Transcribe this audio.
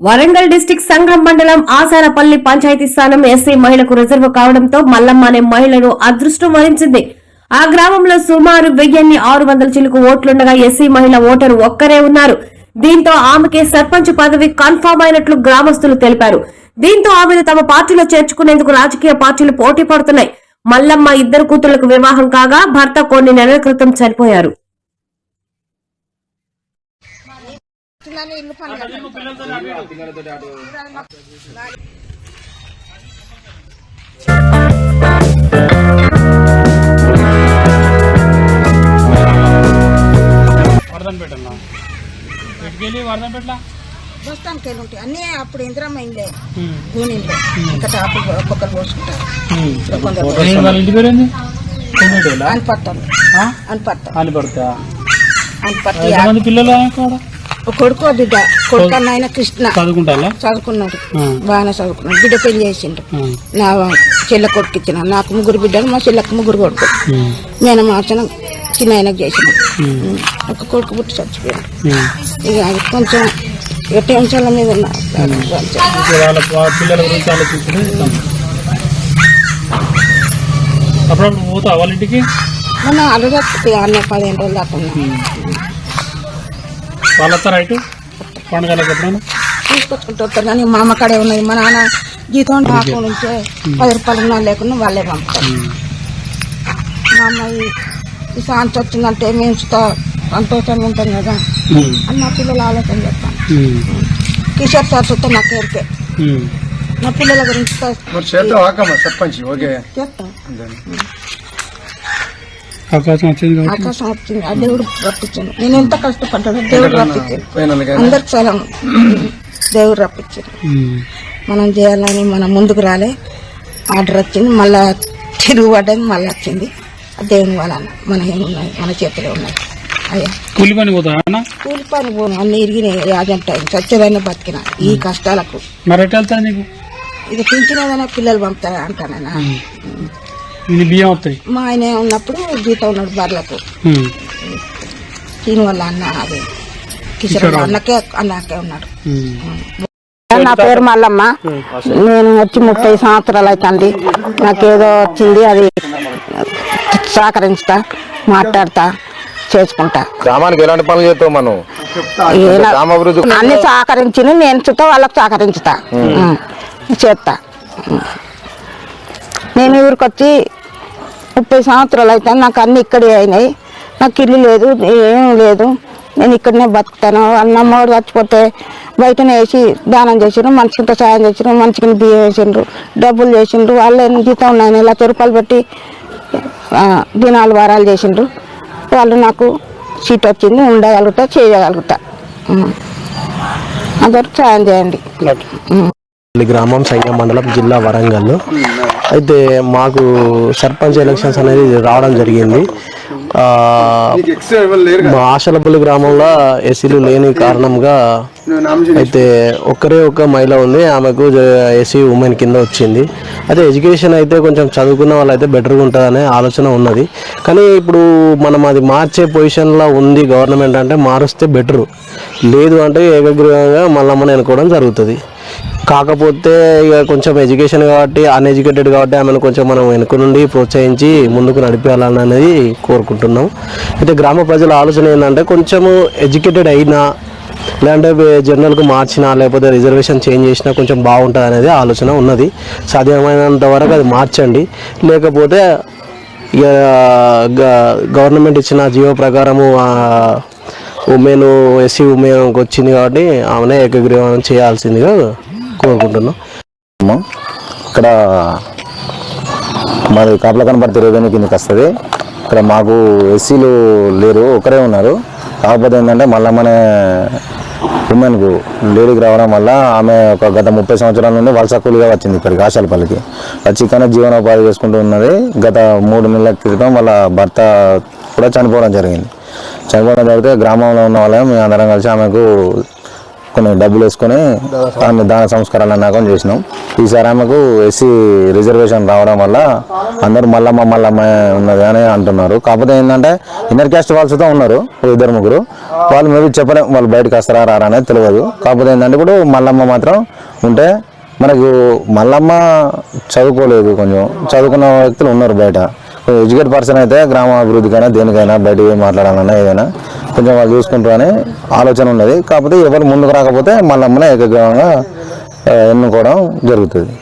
Warangal district సంఘం మండలం ఆసారపల్లి పంచాయతీ స్థానం ఎస్సీ మహిళకు రిజర్వ్ కావడంతో మల్లమ్మ అనే మహిళను అదృష్టం వరించింది. ఆ గ్రామంలో సుమారు వెయ్యిన్ని ఆరు వందల చిలుకు ఓట్లుండగా ఎస్సీ మహిళ ఓటరు ఒక్కరే ఉన్నారు. దీంతో ఆమెకే సర్పంచ్ పదవి కన్ఫామ్ అయినట్లు గ్రామస్తులు తెలిపారు. దీంతో ఆమెను తమ పార్టీలో చేర్చుకునేందుకు రాజకీయ పార్టీలు పోటీ పడుతున్నాయి. మల్లమ్మ ఇద్దరు కూతుళ్ళకు వివాహం కాగా భర్త కొన్ని నెలల క్రితం చనిపోయారు పిల్లలు ఇల్లు పనులు వర్ధన్పేట అన్న ఇటుకెళ్ళి వర్ధన్పేటలా బస్తానికి వెళ్ళి ఉంటాయి అన్నీ అప్పుడు ఇంద్రమ్మ ఇండ్లే గూనిండ్లే ఇంకా టాపులు ఒక్కొక్కరు పోసుకుంటారు. కొందరు వాళ్ళ ఇంటి పేరు ఏంది కొమ్మేటోళ్ళా? అనిపడతారు ఆ? అనిపడతారు అని పడతా అనిపట్టి ఎంతమంది పిల్లలు కాడ కొడుకు బిడ్డ. కొడుకు ఆయన కృష్ణ. చదువుకుంటారా చదువుకున్నాడు. బాగానే చదువుకున్నాడు. బిడ్డ పెళ్ళి చేసిండు. నా చెల్ల కొడుకు ఇచ్చిన నాకు ముగ్గురు బిడ్డలు మా చెల్లెకు ముగ్గురు కొడుకు. నేను మార్చడం చిన్న ఆయనకు చేసిన ఒక కొడుకు పుట్టి చచ్చిపోయాడు. ఇక అది కొంచెం ఇక టెన్షన్ల మీద ఉన్నా. పోతా వాళ్ళ ఇంటికి? మొన్న అన్న పదిహేను రోజులు దాకా వాళ్ళ వస్తారా ఇటు? పండుగలకు ఎప్పుడైనా? తీసుకొచ్చుకుంటూ వస్తారు కానీ మా అమ్మ కాడే ఉన్నది. మా నాన్న జీతం నాకు నుంచే పది రూపాయలు ఉన్నా లేకుండా వాళ్ళే పంపుతారు. మా అమ్మాయి ఈ శాంతి వచ్చిందంటే మేము సుతా సంతోషంగా ఉంటాం కదా. అని మా పిల్లలు ఆలోచన చేస్తాను. కిషోర్ సార్ చూస్తే నాకు ఎరికే ఉమ్. నా పిల్లల గురించి ఓకే. చేస్తాం. అవకాశం వచ్చింది ఆకాశం వచ్చింది. ఆ దేవుడు రప్పించాను నేను ఎంత కష్టపడ్డాను దేవుడు రప్పించాను అందరికి సలం దేవుడు రప్పించాను. మనం చేయాలని మనం ముందుకు రాలే. ఆర్డర్ వచ్చింది. మళ్ళా తిరుగుబడ్డది మళ్ళీ వచ్చింది. ఆ దేవుని వలన మన ఏమున్నాయి? మన చేతిలో ఉన్నాయి. అయ్యా. కూలి పని పోతా కూలి పని పోను. అన్ని ఇరిగినాయి. యాజంటాయి సత్యమైన బతికిన. ఈ కష్టాలకు. మరి నీకు? ఇది పింఛనేదైనా పిల్లలు పంపుతారా అంటానన్నా ఇది బియ్యం వస్తాయి? మా ఆయన ఉన్నప్పుడు జీతం ఉన్నాడు బర్లకు. దీని వల్ల అన్న అది. కిషోర్ అన్నకే అన్నకే ఉన్నాడు. నా పేరు మల్లమ్మ. నేను వచ్చి ముప్పై సంవత్సరాలు అవుతుంది. నాకేదో వచ్చింది అది సహకరించుతా మాట్లాడతా చేసుకుంటా. గ్రామానికి ఎలాంటి పనులు చేస్తావు మనం? అన్ని సహకరించి నేను చుట్టా వాళ్ళకి సహకరించుతా. చేస్తా. నేను ఊరికి వచ్చి ముప్పై సంవత్సరాలు అయితే నాకు అన్ని ఇక్కడే అయినాయి. నాకు ఇల్లు లేదు ఏం లేదు. నేను ఇక్కడనే బతుకుతాను. అన్నమ్మవాడు చచ్చిపోతే బయటనే వేసి దానం చేసిండ్రు మనిషికి సాయం చేసిండ్రు మనిషికి బియ్యం వేసిండ్రు డబ్బులు చేసిండ్రు వాళ్ళే జీతం ఉన్నాయి లక్ష రూపాయలు పెట్టి దినాలు వారాలు చేసిండ్రు. వాళ్ళు నాకు సీట్ వచ్చింది ఉండగలుగుతా చేయగలుగుతా. అందరూ సాయం చేయండి. గ్రామం సంగం మండలం జిల్లా వరంగల్. అయితే మాకు సర్పంచ్ ఎలక్షన్స్ అనేది రావడం జరిగింది. మా ఆశలపల్లి గ్రామంలో ఎస్సీలు లేని కారణంగా అయితే ఒక్కరే ఒక్క మహిళ ఉంది. ఆమెకు ఎస్సీ ఉమెన్ కింద వచ్చింది. అయితే ఎడ్యుకేషన్ అయితే కొంచెం చదువుకున్న వాళ్ళు అయితే బెటర్గా ఉంటుందనే ఆలోచన ఉన్నది. కానీ ఇప్పుడు మనం అది మార్చే పొజిషన్లో ఉంది గవర్నమెంట్ అంటే మారుస్తే బెటరు లేదు అంటే ఏకగ్రీవంగా మళ్ళీ మనం ఎన్నుకోవడం జరుగుతుంది. కాకపోతే ఇక కొంచెం ఎడ్యుకేషన్ కాబట్టి అన్ఎడ్యుకేటెడ్ కాబట్టి ఆమెను కొంచెం మనం వెనుక నుండి ప్రోత్సహించి ముందుకు నడిపేయాలని అనేది కోరుకుంటున్నాం. అయితే గ్రామ ప్రజల ఆలోచన ఏంటంటే కొంచెము ఎడ్యుకేటెడ్ అయినా లేదంటే వే- జనరల్కు మార్చినా లేకపోతే రిజర్వేషన్ చేంజ్ చేసినా కొంచెం బాగుంటుంది అనేది ఆలోచన ఉన్నది. సాధ్యమైనంత వరకు అది మార్చండి. లేకపోతే ఇక గ- గవర్నమెంట్ ఇచ్చిన జియో ప్రకారము ఉమెన్ ఎస్సీ ఉమెన్కి వచ్చింది కాబట్టి ఆమెనే ఏకగ్రీవం చేయాల్సిందిగా కోరుకుంటున్నాం ఇక్కడ మాది కాపల కనపడితే రెవెన్యూ కిందకి వస్తుంది. ఇక్కడ మాకు ఎస్సీలు లేరు ఒకరే ఉన్నారు. కాకపోతే ఏంటంటే మళ్ళీ మన ఉమెన్కు లేడీకి రావడం వల్ల ఆమె ఒక గత ముప్పై సంవత్సరాల నుండి వలస కూలిగా వచ్చింది ఇక్కడికి ఆశాలపల్లికి. వచ్చి ఇక్కడ జీవనోపాధి చేసుకుంటూ ఉన్నది. గత మూడు నెలల క్రితం వాళ్ళ భర్త కూడా చనిపోవడం జరిగింది. చనిపోవడం జరిగితే గ్రామంలో ఉన్న వాళ్ళే మేము అందరం కలిసి ఆమెకు కొన్ని డబ్బులు వేసుకొని ఆమె దాన సంస్కారాలు అన్నాకం చేసినాం. ఈసారి ఆమెకు ఎస్సీ రిజర్వేషన్ రావడం వల్ల అందరూ మల్లమ్మ మల్లమ్మ ఉన్నది అని అంటున్నారు. కాకపోతే ఏంటంటే ఇన్నర్ క్యాస్ట్ వాళ్ళతో ఉన్నారు ఇద్దరు ముగ్గురు. వాళ్ళు మేబీ చెప్పలేం వాళ్ళు బయటకు వస్తారా రారా అనేది తెలియదు. కాకపోతే ఏంటంటే ఇప్పుడు మల్లమ్మ మాత్రం ఉంటే మనకు మల్లమ్మ చదువుకోలేదు కొంచెం. చదువుకున్న వ్యక్తులు ఉన్నారు బయట. ఎడ్యుకేట్ పర్సన్ అయితే గ్రామ అభివృద్ధికైనా దేనికైనా బయట మాట్లాడాలన్నా ఏదైనా కొంచెం వాళ్ళు చూసుకుంటారని ఆలోచన ఉన్నది. కాకపోతే ఎవరు ముందుకు రాకపోతే మల్లమ్మనే ఏకగ్రీవంగా ఎన్నుకోవడం జరుగుతుంది.